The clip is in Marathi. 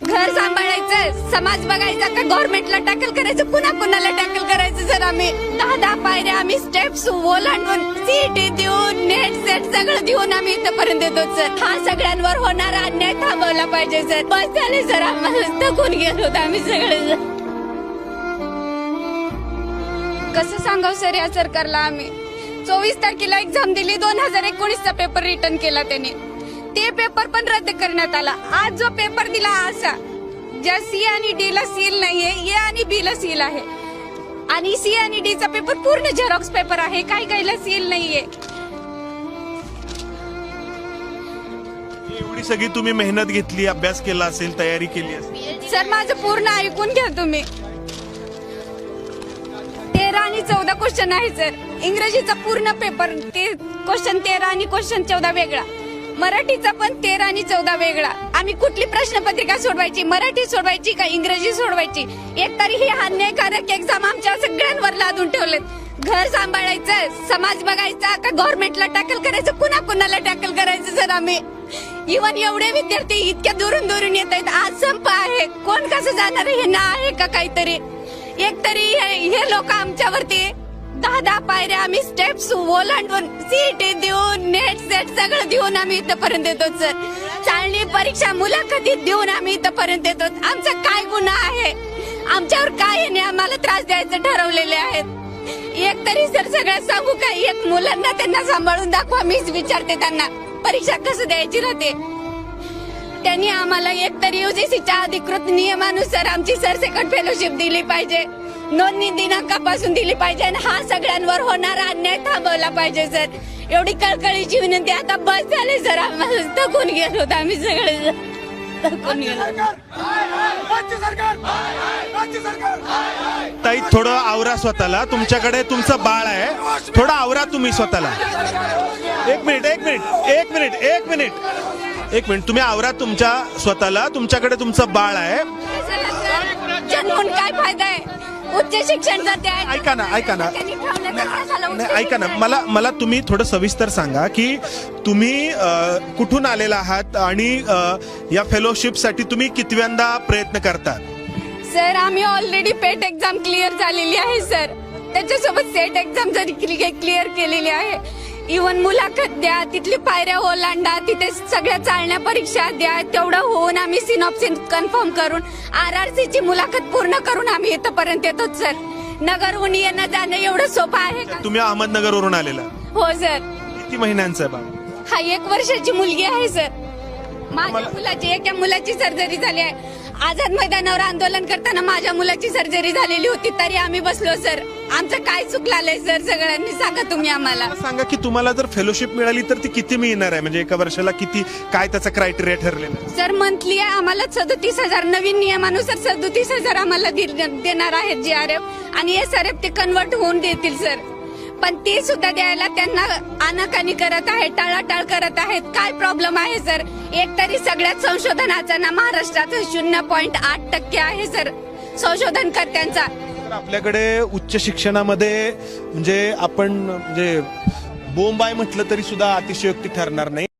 घर सांभाळायचं समाज बघायचा का गव्हर्नमेंटला टॅकल करायचं? पुन्हा कुणाला टॅकल करायचं सर आम्ही. दहा दहा पायऱ्या आम्ही स्टेप्स ओलांडून सीटी देऊन नेट सेट सगळं देऊन आम्ही इथपर्यंत येतो सर हा सगळ्यांवर होणारा अन्याय थांबवला पाहिजे सर बस झाले सर आम्हाला थकून गेलो आम्ही सगळे कसं सांगाव सर या सरकारला आम्ही? चोवीस तारखेला एक्झाम दिली दोन हजार एकोणीसचा पेपर रिटर्न केला त्याने. ते पेपर पण रद्द करण्यात आला. आज जो पेपर दिला असा ज्या सी आणि डी ला सील नाहीये ए आणि बी ला सील आहे. आणि सी आणि डी चा पेपर पूर्ण झेरॉक्स पेपर आहे काही काहीला सील नाहीये. एवढी सगळी तुम्ही मेहनत घेतली अभ्यास केला असेल तयारी केली असेल. सर माझं पूर्ण ऐकून घ्या तुम्ही. तेरा आणि चौदा क्वेश्चन आहे सर. इंग्रजीचा पूर्ण पेपर ते क्वेश्चन तेरा आणि क्वेश्चन चौदा वेगळा. मराठीचा पण तेरा आणि चौदा वेगळा. आम्ही कुठली प्रश्नपत्रिका सोडवायची? मराठी सोडवायची का इंग्रजी सोडवायची? एक तरी ही अन्यायकारक एक्झाम आमच्या सगळ्यांवर लादून ठेवलेत. घर सांभाळायचं समाज बघायचा का गव्हर्नमेंटला टॅकल करायचं? पुन्हा कुणाला टॅकल करायचं सर आम्ही. इवन एवढे विद्यार्थी इतक्या दुरून दुरून येत आहेत. आज संप आहे. कोण कसं जाणार? हे ना आहे का काहीतरी? एक तरी हे हे लोक आमच्यावरती दहा दहा पायऱ्या आम्ही स्टेप्स ओलांडून सीटी देऊन नेट सेट सगळं देऊन आम्ही इथपर्यंत येतो सर चालणी परीक्षा मुलाखतीत देऊन आम्ही इथपर्यंत येतो. आमचा काय गुन्हा आहे? आमच्यावर काय याने आम्हाला त्रास द्यायचं ठरवलेले आहेत. एक तरी सर सगळ्या सांगू का? एक मुलांना त्यांना सांभाळून दाखवा मीच विचारते त्यांना. परीक्षा कसं द्यायची राहते त्यांनी आम्हाला एक तरी युजीसीच्या अधिकृत नियमानुसार आमची सरसेकट फेलोशिप दिली पाहिजे. नोंदणी दिनांकापासून दिली पाहिजे आणि हा सगळ्यांवर होणारा अन्याय थांबवला पाहिजे सर. एवढी कळकळीची विनंती आता बस झाली सर. आम्हाला थकून गेलो होतो आम्ही सगळे थकून गेलो ताई थोडं आवरा स्वतःला. तुमच्याकडे तुमचं बाळ आहे. थोडं आवरा तुम्ही स्वतःला. एक मिनिट एक मिनिट एक मिनिट एक मिनिट. एक मिनिट तुम्ही आवरा तुमच्या स्वतःला. तुमच्याकडे तुमचं बाळ आहे. जन्मून काय फायदा आहे? उच्च शिक्षण ऐका ना ऐका ना. नाही ऐका ना. मला मला तुम्ही थोडं सविस्तर सांगा की तुम्ही कुठून आलेला आहात आणि या फेलोशिपसाठी तुम्ही कितव्यांदा प्रयत्न करतात? सर आम्ही ऑलरेडी पेट एक्झाम क्लिअर झालेली आहे सर. त्याच्यासोबत सेट एक्झाम जरी क्लिअर केलेली आहे इवन मुलाखत द्या तिथली पायऱ्या ओलांडा तिथे सगळ्या चालण्या परीक्षा द्या तेवढं होऊन आम्ही सिनॉप्सिन कन्फर्म करून आर आर सी ची मुलाखत पूर्ण करून आम्ही इथपर्यंत येतो सर नगरहून येणं जाणं एवढं सोपं आहे का? तुम्ही अहमदनगरवरून आलेला. हो सर किती महिन्यांचं आहे बाळ? हा एक वर्षाची मुलगी आहे सर माझ्या मुलाची एका मुलाची सर्जरी झाली आहे. आझाद मैदानावर आंदोलन करताना माझ्या मुलाची सर्जरी झालेली होती तरी आम्ही बसलो सर. आमचं काय चुकलालंय सर? सगळ्यांनी सांगा तुम्ही आम्हाला. मला सांगा की तुम्हाला जर फेलोशिप मिळाली तर ती किती मिळणार आहे? म्हणजे एका वर्षाला किती काय त्याचा क्रायटेरिया ठरलेला आहे? सर मंथली आम्हाला सदोतीस हजार नवीन नियमानुसार सदोतीस हजार आम्हाला दे- देणार आहेत जी आर एफ आणि एस आर एफ ते कन्वर्ट होऊन देतील सर. पण ते सुद्धा द्यायला त्यांना आनाकानी करत आहेत टाळाटाळ करत आहेत. काय प्रॉब्लेम आहे सर एक तरी सगळ्यात संशोधनाचा ना महाराष्ट्रात शून्य पॉईंट आठ टक्के आहे सर संशोधनकर्त्यांचा. तर आपल्याकडे उच्च शिक्षणामध्ये म्हणजे आपण म्हणजे बोंबाय म्हटलं तरी सुद्धा अतिशयोक्ती ठरणार नाही.